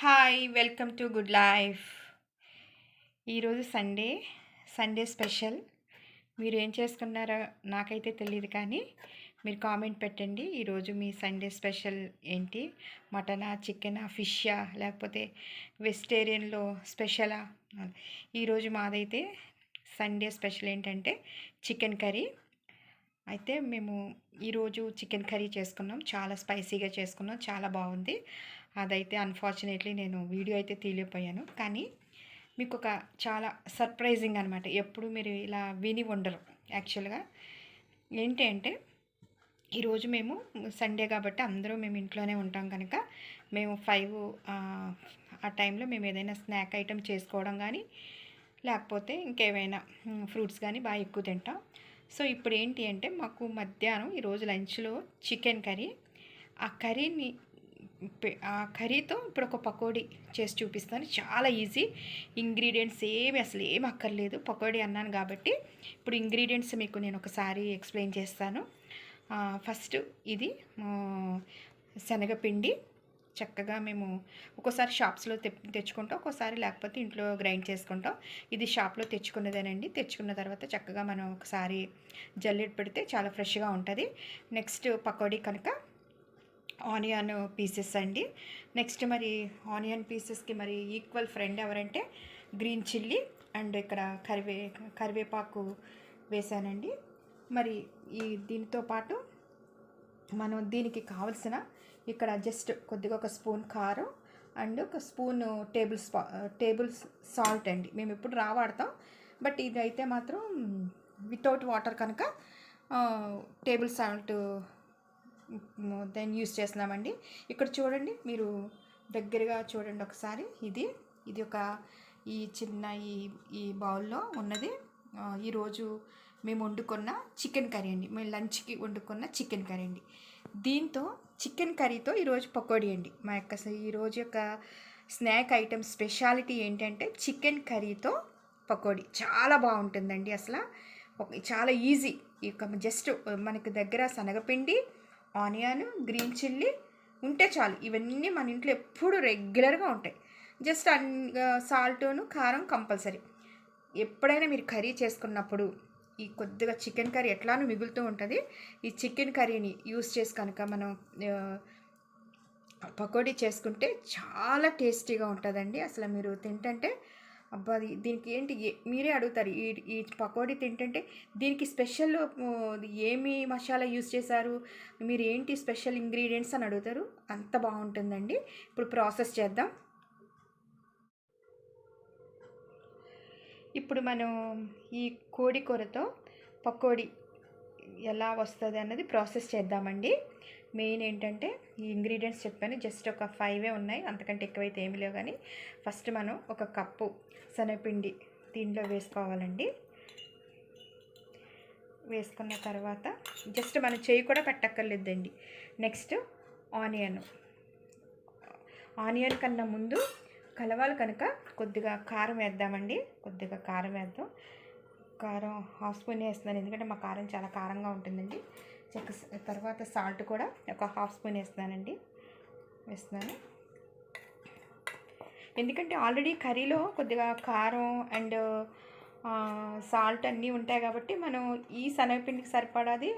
Hi welcome to good life ఈరోజు Sunday Sunday special మీరు ఏం చేసుకున్నారో నాకైతే తెలియదు కానీ మీరు కామెంట్ పెట్టండి. ఈరోజు మీ సండే స్పెషల్ ఏంటి? మటనా చికెనా ఫిషా లేకపోతే వెజిటేరియన్లో స్పెషలా ఈరోజు మాదైతే సండే స్పెషల్ ఏంటంటే చికెన్ కర్రీ అయితే మేము ఈరోజు చికెన్ కర్రీ చేసుకున్నాం. చాలా స్పైసీగా చేసుకున్నాం. చాలా బాగుంది. అదైతే అన్ఫార్చునేట్లీ నేను వీడియో అయితే తీయలేకపోయాను. కానీ మీకు ఒక చాలా సర్ప్రైజింగ్ అనమాట ఎప్పుడు మీరు ఇలా విని ఉండరు. యాక్చువల్గా ఏంటి అంటే ఈరోజు మేము సండే కాబట్టి అందరూ మేము ఇంట్లోనే ఉంటాం కనుక మేము ఫైవ్ ఆ టైంలో మేము ఏదైనా స్నాక్ ఐటెం చేసుకోవడం కానీ లేకపోతే ఇంకేమైనా ఫ్రూట్స్ కానీ బాగా ఎక్కువ తింటాం. సో ఇప్పుడు ఏంటి అంటే మాకు మధ్యాహ్నం ఈరోజు లంచ్లో చికెన్ కర్రీ ఆ కర్రీని ఆ కర్రీతో ఇప్పుడు ఒక పకోడీ చేసి చూపిస్తాను. చాలా ఈజీ. ఇంగ్రీడియంట్స్ ఏమి అసలు ఏమి అక్కర్లేదు. పకోడీ అన్నాను కాబట్టి ఇప్పుడు ఇంగ్రీడియంట్స్ మీకు నేను ఒకసారి ఎక్స్ప్లెయిన్ చేస్తాను. ఫస్ట్ ఇది శనగపిండి. చక్కగా మేము ఒక్కోసారి షాప్స్లో తె తెచ్చుకుంటాం. ఒక్కోసారి లేకపోతే ఇంట్లో గ్రైండ్ చేసుకుంటాం. ఇది షాప్లో తెచ్చుకున్నదేనండి. తెచ్చుకున్న తర్వాత చక్కగా మనం ఒకసారి జల్లెడ్ పెడితే చాలా ఫ్రెష్గా ఉంటుంది. నెక్స్ట్ పకోడీ కనుక ఆనియన్ పీసెస్ అండి. నెక్స్ట్ మరి ఆనియన్ పీసెస్కి మరి ఈక్వల్ ఫ్రెండ్ ఎవరంటే గ్రీన్ చిల్లీ అండ్ ఇక్కడ కరివే కరివేపాకు వేసానండి. మరి ఈ దీనితో పాటు మనం దీనికి కావలసిన ఇక్కడ జస్ట్ కొద్దిగా ఒక స్పూన్ కారం అండ్ ఒక స్పూన్ టేబుల్ స్పా టేబుల్ సాల్ట్ అండి. మేము ఇప్పుడు రావాడతాం బట్ ఇది అయితే మాత్రం వితౌట్ వాటర్ కనుక టేబుల్ సాల్ట్ దెన్ యూస్ చేస్తున్నామండి. ఇక్కడ చూడండి మీరు దగ్గరగా చూడండి ఒకసారి. ఇది ఇది ఒక ఈ చిన్న ఈ ఈ బౌల్లో ఉన్నది. ఈరోజు మేము వండుకున్న చికెన్ కర్రీ అండి. మేము లంచ్కి వండుకున్న చికెన్ కర్రీ అండి. దీంతో చికెన్ కర్రీతో ఈరోజు పకోడీ అండి. మా యొక్క ఈరోజు యొక్క స్నాక్ ఐటమ్ స్పెషాలిటీ ఏంటంటే చికెన్ కర్రీతో పకోడీ. చాలా బాగుంటుందండి అసలు. చాలా ఈజీ. ఇక జస్ట్ మనకి దగ్గర శనగపిండి ఆనియన్ గ్రీన్ చిల్లీ ఉంటే చాలు. ఇవన్నీ మన ఇంట్లో ఎప్పుడు రెగ్యులర్గా ఉంటాయి. జస్ట్ అన్ సాల్ట్ను కారం కంపల్సరీ. ఎప్పుడైనా మీరు కర్రీ చేసుకున్నప్పుడు ఈ కొద్దిగా చికెన్ కర్రీ ఎట్లానూ మిగులుతూ ఉంటుంది. ఈ చికెన్ కర్రీని యూస్ చేసి కనుక మనం పకోడీ చేసుకుంటే చాలా టేస్టీగా ఉంటుందండి. అసలు మీరు తింటంటే అబ్బా దీనికి ఏంటి? మీరే అడుగుతారు. ఈ ఈ పకోడీ తింటుంటే దీనికి స్పెషల్ ఏమి మసాలా యూస్ చేశారు? మీరు ఏంటి స్పెషల్ ఇంగ్రీడియంట్స్ అని అడుగుతారు. అంత బాగుంటుందండి. ఇప్పుడు ప్రాసెస్ చేద్దాం. ఇప్పుడు మనం ఈ కోడి కూరతో పకోడీ ఎలా వస్తుంది అన్నది ప్రాసెస్ చేద్దామండి. మెయిన్ ఏంటంటే ఈ ఇంగ్రీడియంట్స్ చెప్పాను జస్ట్ ఒక ఫైవే ఉన్నాయి అంతకంటే ఎక్కువైతే ఏమి లేవు. కానీ ఫస్ట్ మనం ఒక కప్పు శనగపిండి దీంట్లో వేసుకోవాలండి. వేసుకున్న తర్వాత జస్ట్ మనం చేయి కూడా పెట్టక్కర్లేదండి. Next onion. ఆనియన్ కన్నా ముందు కలవాలి కనుక కొద్దిగా కారం వేద్దామండి. కొద్దిగా కారం వేద్దాం. కారం హాఫ్ స్పూన్ వేస్తున్నాను ఎందుకంటే మా కారం చాలా కారంగా ఉంటుందండి. చెక్క తర్వాత సాల్ట్ కూడా ఒక హాఫ్ స్పూన్ వేస్తున్నానండి. వేస్తున్నాను. ఎందుకంటే ఆల్రెడీ కర్రీలో కొద్దిగా కారం అండ్ సాల్ట్ అన్నీ ఉంటాయి కాబట్టి మనం ఈ శనగపిండికి సరిపడాది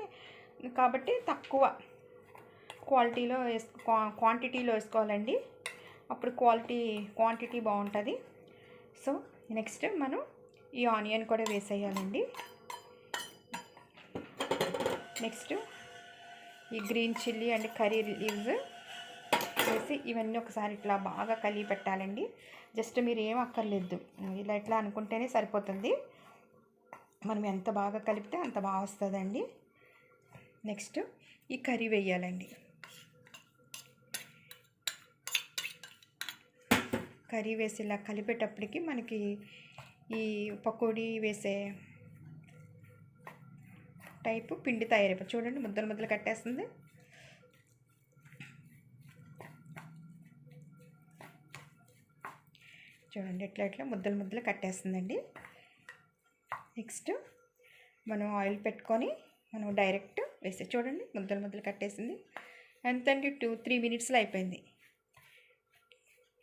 కాబట్టి తక్కువ క్వాలిటీలో వేసుకో క్వాంటిటీలో వేసుకోవాలండి. అప్పుడు క్వాలిటీ క్వాంటిటీ బాగుంటుంది. సో నెక్స్ట్ మనం ఈ ఆనియన్ కూడా వేసేయాలండి. నెక్స్ట్ ఈ green chilli and curry leaves వేసి ఇవన్నీ ఒకసారి ఇట్లా బాగా కలిగి పెట్టాలండి. జస్ట్ మీరు ఏం అక్కర్లేదు. ఇలా ఇట్లా అనుకుంటేనే సరిపోతుంది. మనం ఎంత బాగా కలిపితే అంత బాగా వస్తుందండి. నెక్స్ట్ ఈ కర్రీ వేయాలండి. కర్రీ వేసి ఇలా కలిపేటప్పటికి మనకి ఈ పకోడీ వేసే టైపు పిండి తయారైపోయి చూడండి ముద్దలు ముద్దలు కట్టేస్తుంది. చూడండి ఎట్లా ఎట్లా ముద్దలు ముద్దలు కట్టేస్తుందండి. నెక్స్ట్ మనం ఆయిల్ పెట్టుకొని మనం డైరెక్ట్ వేసే చూడండి ముద్దలు ముద్దలు కట్టేసింది. ఎంతండి టూ త్రీ మినిట్స్లో అయిపోయింది.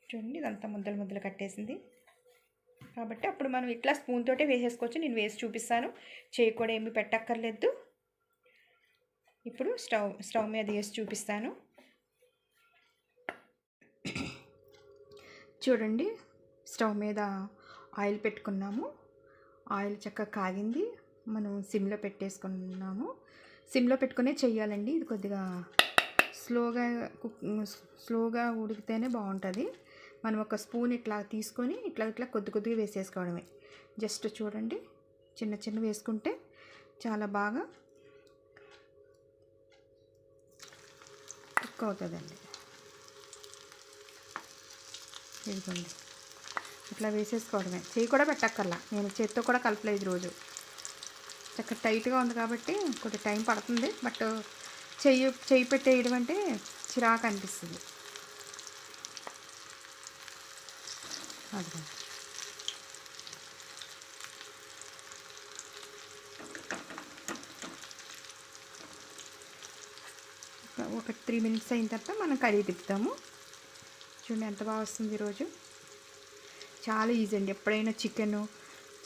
చూడండి ఇదంతా ముద్దలు ముద్దలు కట్టేసింది. కాబట్టి అప్పుడు మనం ఇట్లా స్పూన్ తోటే వేసేసుకోవచ్చు. నేను వేసి చూపిస్తాను. చేయి కూడా ఏమి పెట్టక్కర్లేదు. ఇప్పుడు స్టవ్ స్టవ్ మీద వేసి చూపిస్తాను. చూడండి స్టవ్ మీద ఆయిల్ పెట్టుకున్నాము. ఆయిల్ చక్కగా కాగింది. మనం సిమ్లో పెట్టేసుకున్నాము. సిమ్లో పెట్టుకునే చెయ్యాలండి. ఇది కొద్దిగా స్లోగా కుక్ స్లోగా ఉడికితేనే బాగుంటుంది. మనం ఒక స్పూన్ ఇట్లా తీసుకొని ఇట్లా ఇట్లా కొద్ది కొద్దిగా వేసేసుకోవడమే. జస్ట్ చూడండి చిన్న చిన్న వేసుకుంటే చాలా బాగా కుక్ అవుతుందండి. ఇదిగోండి. ఇట్లా వేసేసుకోవడమే. చేయి కూడా పెట్టక్కర్లా. నేను చేత్తో కూడా కలపలేదు రోజు చక్కగా టైట్గా ఉంది కాబట్టి కొద్ది టైం పడుతుంది. బట్ చెయ్యి చెయ్యి పెట్టేయడం అంటే చిరాకు అనిపిస్తుంది. అదిగో. ఒక త్రీ మినిట్స్ అయిన తర్వాత మనం కడిగి తిప్పుతాము. చూడండి ఎంత బాగా వస్తుంది ఈరోజు. చాలా ఈజీ అండి. ఎప్పుడైనా చికెన్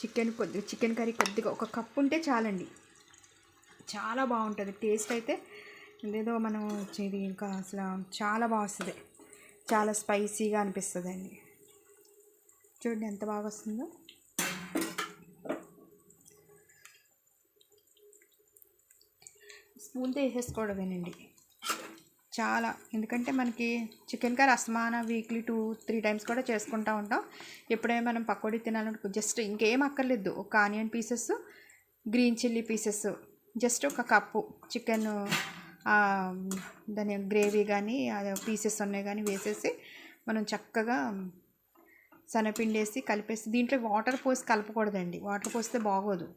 చికెన్ కొద్దిగా చికెన్ కర్రీ కొద్దిగా ఒక కప్పు ఉంటే చాలండి. చాలా బాగుంటుంది. టేస్ట్ అయితే ఏదో మనం వచ్చేది ఇంకా అసలు చాలా బాగా వస్తుంది. చాలా స్పైసీగా అనిపిస్తుంది అండి చూడండి ఎంత బాగా వస్తుందో. స్పూన్తో వేసేసుకోవడమేనండి. చాలా. ఎందుకంటే మనకి చికెన్ కర్రీ అసమాన వీక్లీ టూ త్రీ టైమ్స్ కూడా చేసుకుంటూ ఉంటాం. ఎప్పుడైనా మనం పకోడీ తినాలనుకో జస్ట్ ఇంకేం అక్కర్లేదు. ఒక onion pieces green chilli pieces just ఒక కప్పు చికెన్ దాని గ్రేవీ కానీ పీసెస్ ఉన్నాయి కానీ వేసేసి మనం చక్కగా శనగపిండి వేసి కలిపేసి దీంట్లో వాటర్ పోసి కలపకూడదండి. వాటర్ పోస్తే బాగోదు.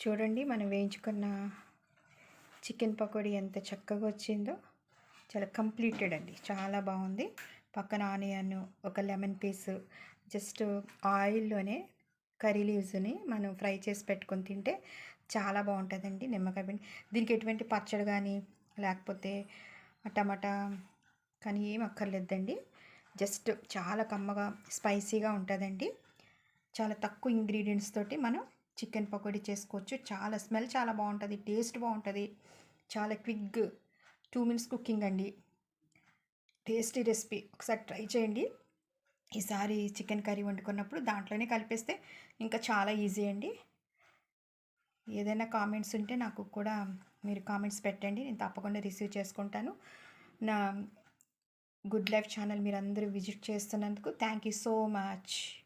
చూడండి మనం వేయించుకున్న చికెన్ పకోడీ ఎంత చక్కగా వచ్చిందో. చాలా కంప్లీటెడ్ అండి. చాలా బాగుంది. పక్కన ఆనియన్ ఒక లెమన్ పీస్ జస్ట్ ఆయిల్లోనే కర్రీ లీవ్స్ని మనం ఫ్రై చేసి పెట్టుకొని తింటే చాలా బాగుంటుందండి నిమ్మకాయ పిండి. దీనికి ఎటువంటి పచ్చడి కానీ లేకపోతే టమాటా కానీ ఏం అక్కర్లేదండి. జస్ట్ చాలా కమ్మగా స్పైసీగా ఉంటుందండి. చాలా తక్కువ ఇంగ్రీడియంట్స్ తోటి మనం చికెన్ పకోడీ చేసుకోవచ్చు. చాలా స్మెల్ చాలా బాగుంటుంది టేస్ట్ బాగుంటుంది. చాలా క్విక్ టూ మినిట్స్ కుకింగ్ అండి. Tasty recipe. ఒకసారి ట్రై చేయండి. ఈసారి చికెన్ కర్రీ వండుకున్నప్పుడు దాంట్లోనే కలిపేస్తే ఇంకా చాలా ఈజీ అండి. ఏదైనా కామెంట్స్ ఉంటే నాకు కూడా మీరు కామెంట్స్ పెట్టండి. నేను తప్పకుండా రిసీవ్ చేసుకుంటాను. నా గుడ్ లైఫ్ ఛానల్ మీరు అందరూ విజిట్ చేస్తున్నందుకు థ్యాంక్ యూ సో మచ్.